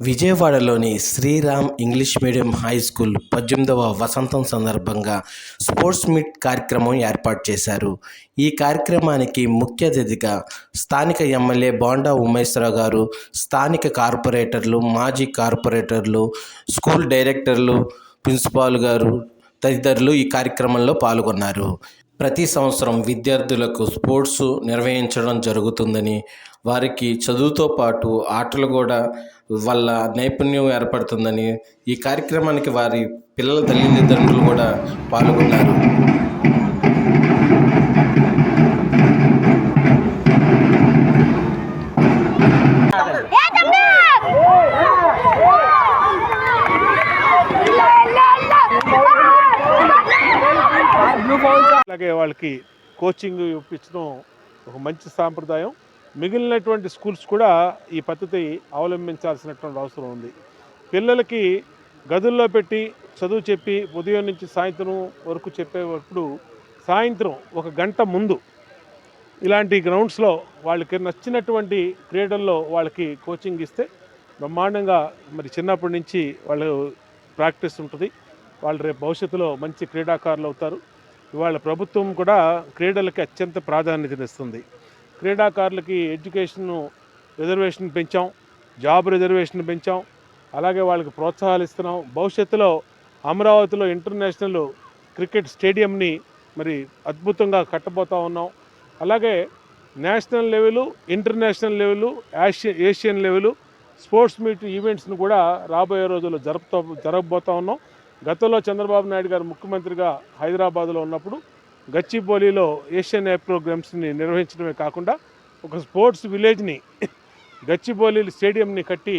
విజయవాడలోని Sriram English medium high school పద్దెనిమిదవ వసంతం సందర్భంగా స్పోర్ట్స్ మీట్ కార్యక్రమం ఏర్పాటు చేశారు. ఈ కార్యక్రమానికి ముఖ్య అతిథిగా స్థానిక ఎమ్మెల్యే బోండా ఉమేశ్వరరావు గారు స్థానిక కార్పొరేటర్లు మాజీ కార్పొరేటర్లు స్కూల్ డైరెక్టర్లు ప్రిన్సిపాల్ గారు తదితరులు ఈ కార్యక్రమంలో పాల్గొన్నారు. ప్రతి సంవత్సరం విద్యార్థులకు స్పోర్ట్స్ నిర్వహించడం జరుగుతుందని వారికి చదువుతో పాటు ఆటలు కూడా వల్ల నైపుణ్యం ఏర్పడుతుందని ఈ కార్యక్రమానికి వారి పిల్లల తల్లిదండ్రులు కూడా పాల్గొన్నారు. అలాగే వాళ్ళకి కోచింగ్ ఇప్పించడం ఒక మంచి సాంప్రదాయం. మిగిలినటువంటి స్కూల్స్ కూడా ఈ పద్ధతి అవలంబించాల్సినటువంటి అవసరం ఉంది. పిల్లలకి గదుల్లో పెట్టి చదువు చెప్పి ఉదయం నుంచి సాయంత్రం వరకు చెప్పేటప్పుడు సాయంత్రం ఒక గంట ముందు ఇలాంటి గ్రౌండ్స్లో వాళ్ళకి నచ్చినటువంటి క్రీడల్లో వాళ్ళకి కోచింగ్ ఇస్తే బ్రహ్మాండంగా మరి చిన్నప్పటి నుంచి వాళ్ళు ప్రాక్టీస్ ఉంటుంది. వాళ్ళు రేపు భవిష్యత్తులో మంచి క్రీడాకారులు అవుతారు. ఇవాళ ప్రభుత్వం కూడా క్రీడలకి అత్యంత ప్రాధాన్యతనిస్తుంది. క్రీడాకారులకి ఎడ్యుకేషన్ రిజర్వేషన్ పెంచాం జాబ్ రిజర్వేషన్ పెంచాం అలాగే వాళ్ళకి ప్రోత్సాహాలు ఇస్తున్నాం. భవిష్యత్తులో అమరావతిలో ఇంటర్నేషనల్ క్రికెట్ స్టేడియంని మరి అద్భుతంగా కట్టబోతా ఉన్నాం. అలాగే national level international level Asia Asian level sports meet ఈవెంట్స్ను కూడా రాబోయే రోజుల్లో జరుపుతా జరగబోతా ఉన్నాం. గతంలో చంద్రబాబు నాయుడు గారు ముఖ్యమంత్రిగా హైదరాబాద్లో ఉన్నప్పుడు గచ్చిబౌలిలో ఏషియన్ యాప్ ప్రోగ్రామ్స్ని నిర్వహించడమే కాకుండా ఒక స్పోర్ట్స్ విలేజ్ని గచ్చిబౌలి స్టేడియంని కట్టి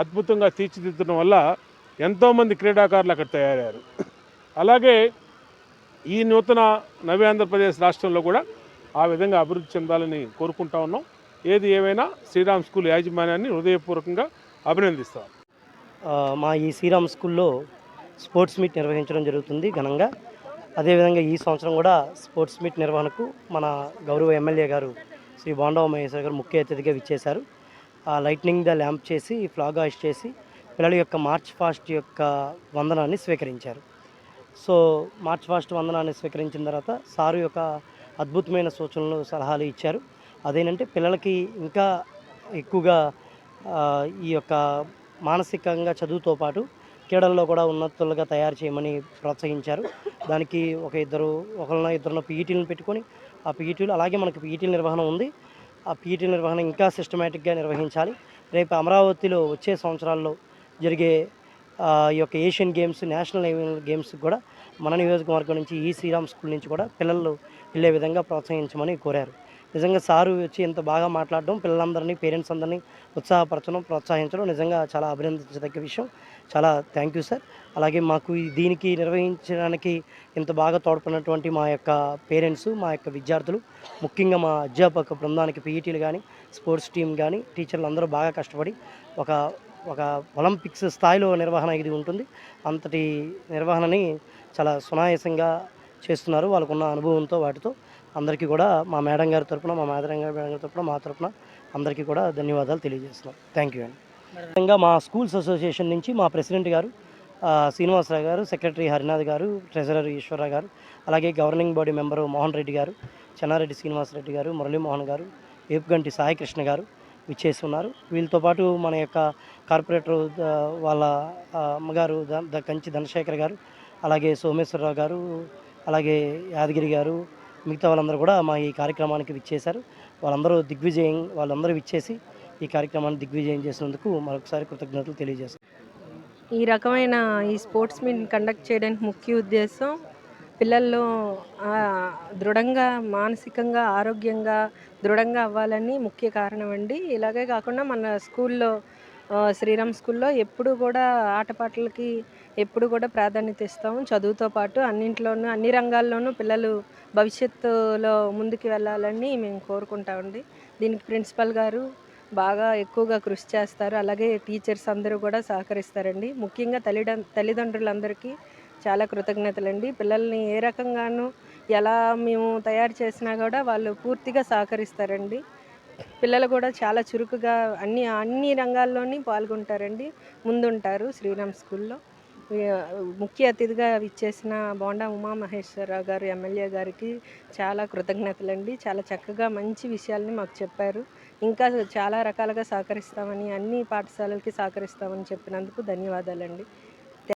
అద్భుతంగా తీర్చిదిద్దడం వల్ల ఎంతోమంది క్రీడాకారులు అక్కడ తయారయ్యారు. అలాగే ఈ నూతన నవీ ఆంధ్రప్రదేశ్ రాష్ట్రంలో కూడా ఆ విధంగా అభివృద్ధి చెందాలని కోరుకుంటా ఉన్నాం. ఏది ఏమైనా శ్రీరామ్ స్కూల్ యాజమాన్యాన్ని హృదయపూర్వకంగా అభినందిస్తాం. మా ఈ శ్రీరామ్ స్కూల్లో స్పోర్ట్స్ మీట్ నిర్వహించడం జరుగుతుంది ఘనంగా. అదేవిధంగా ఈ సంవత్సరం కూడా స్పోర్ట్స్ మీట్ నిర్వహణకు మన గౌరవ ఎమ్మెల్యే గారు శ్రీ బాండవ మహేశ్వర్ గారు ముఖ్య అతిథిగా విచ్చేశారు. ఆ లైట్నింగ్ ద ల్యాంప్ చేసి ఫ్లాగ్ హాయిస్ట్ చేసి పిల్లల యొక్క మార్చ్ ఫాస్ట్ యొక్క వందనాన్ని స్వీకరించారు. సో మార్చ్ ఫాస్ట్ వందనాన్ని స్వీకరించిన తర్వాత సారు యొక్క అద్భుతమైన సూచనలు సలహాలు ఇచ్చారు. అదేనంటే పిల్లలకి ఇంకా ఎక్కువగా ఈ యొక్క మానసికంగా చదువుతో పాటు క్రీడల్లో కూడా ఉన్నతులుగా తయారు చేయమని ప్రోత్సహించారు. దానికి ఒక ఇద్దరు ఒకరిన ఇద్దరు పీఈటీలను పెట్టుకొని ఆ పీఈటీలు అలాగే మనకి పీఈటీల నిర్వహణ ఉంది. ఆ పీఈటీ నిర్వహణ ఇంకా సిస్టమేటిక్గా నిర్వహించాలి. రేపు అమరావతిలో వచ్చే సంవత్సరాల్లో జరిగే ఈ యొక్క ఏషియన్ గేమ్స్ నేషనల్ గేమ్స్ కూడా మన నియోజకవర్గం నుంచి ఈ శ్రీరామ్ స్కూల్ నుంచి కూడా పిల్లలు వెళ్ళే విధంగా ప్రోత్సహించమని కోరారు. నిజంగా సారు వచ్చి ఇంత బాగా మాట్లాడడం పిల్లలందరినీ పేరెంట్స్ అందరినీ ఉత్సాహపరచడం ప్రోత్సహించడం నిజంగా చాలా అభినందించదగ్గ విషయం. చాలా థ్యాంక్ యూ సార్ అలాగే మాకు దీనికి నిర్వహించడానికి ఇంత బాగా తోడ్పడినటువంటి మా యొక్క పేరెంట్స్ మా యొక్క విద్యార్థులు ముఖ్యంగా మా అధ్యాపక బృందానికి పీఈటీలు కానీ స్పోర్ట్స్ టీం కానీ టీచర్లు అందరూ బాగా కష్టపడి ఒక ఒక ఒలింపిక్స్ స్థాయిలో నిర్వహణ ఇది ఉంటుంది. అంతటి నిర్వహణని చాలా సునాయాసంగా చేస్తున్నారు. వాళ్ళకున్న అనుభవంతో వాటితో అందరికీ కూడా మా మేడం గారి తరపున మా మేడం గారి మేడం గారి తరపున మా తరపున అందరికీ కూడా ధన్యవాదాలు తెలియజేస్తున్నాం. థ్యాంక్ యూ అండి. ముఖ్యంగా మా స్కూల్స్ అసోసియేషన్ నుంచి మా ప్రెసిడెంట్ గారు శ్రీనివాసరావు గారు సెక్రటరీ హరినాథ్ గారు ట్రెజరర్ ఈశ్వరరావు గారు అలాగే governing body member Mohan Reddy గారు చెన్నారెడ్డి శ్రీనివాసరెడ్డి గారు మురళీమోహన్ గారు ఏపుగంటి సాయికృష్ణ గారు విచ్చేసి ఉన్నారు వీళ్ళతో పాటు మన యొక్క కార్పొరేటర్ వాళ్ళ అమ్మగారు ద కంచి ధనశేఖర్ గారు అలాగే సోమేశ్వరరావు గారు అలాగే యాదగిరి గారు మిగతా వాళ్ళందరూ కూడా మా ఈ కార్యక్రమానికి విచ్చేశారు. వాళ్ళందరూ దిగ్విజయం వాళ్ళందరూ విచ్చేసి ఈ కార్యక్రమాన్ని దిగ్విజయం చేసినందుకు మరొకసారి కృతజ్ఞతలు తెలియజేస్తాం ఈ రకమైన ఈ స్పోర్ట్స్ మీట్ కండక్ట్ చేయడానికి ముఖ్య ఉద్దేశం పిల్లల్లో దృఢంగా మానసికంగా ఆరోగ్యంగా దృఢంగా అవ్వాలని ముఖ్య కారణం అండి. ఇలాగే కాకుండా మన స్కూల్లో శ్రీరామ్ స్కూల్లో ఎప్పుడు కూడా ఆటపాటలకి ఎప్పుడు కూడా ప్రాధాన్యత ఇస్తాము. చదువుతో పాటు అన్నింట్లోనూ అన్ని రంగాల్లోనూ పిల్లలు భవిష్యత్తులో ముందుకు వెళ్ళాలని మేము కోరుకుంటామండి దీనికి ప్రిన్సిపల్ గారు బాగా ఎక్కువగా కృషి చేస్తారు. అలాగే టీచర్స్ అందరూ కూడా సహకరిస్తారండి. ముఖ్యంగా తల్లిద తల్లిదండ్రులందరికీ చాలా కృతజ్ఞతలండి. పిల్లల్ని ఏ రకంగానూ ఎలా మేము తయారు చేసినా కూడా వాళ్ళు పూర్తిగా సహకరిస్తారండి. పిల్లలు కూడా చాలా చురుకుగా అన్ని అన్ని రంగాల్లోని పాల్గొంటారండి. ముందుంటారు శ్రీరామ్ స్కూల్లో. ముఖ్య అతిథిగా ఇచ్చేసిన బోండా ఉమామహేశ్వరరావు గారు ఎమ్మెల్యే గారికి చాలా కృతజ్ఞతలండి. చాలా చక్కగా మంచి విషయాల్ని మాకు చెప్పారు. ఇంకా చాలా రకాలుగా సహకరిస్తామని అన్ని పాఠశాలలకి సహకరిస్తామని చెప్పినందుకు ధన్యవాదాలండి.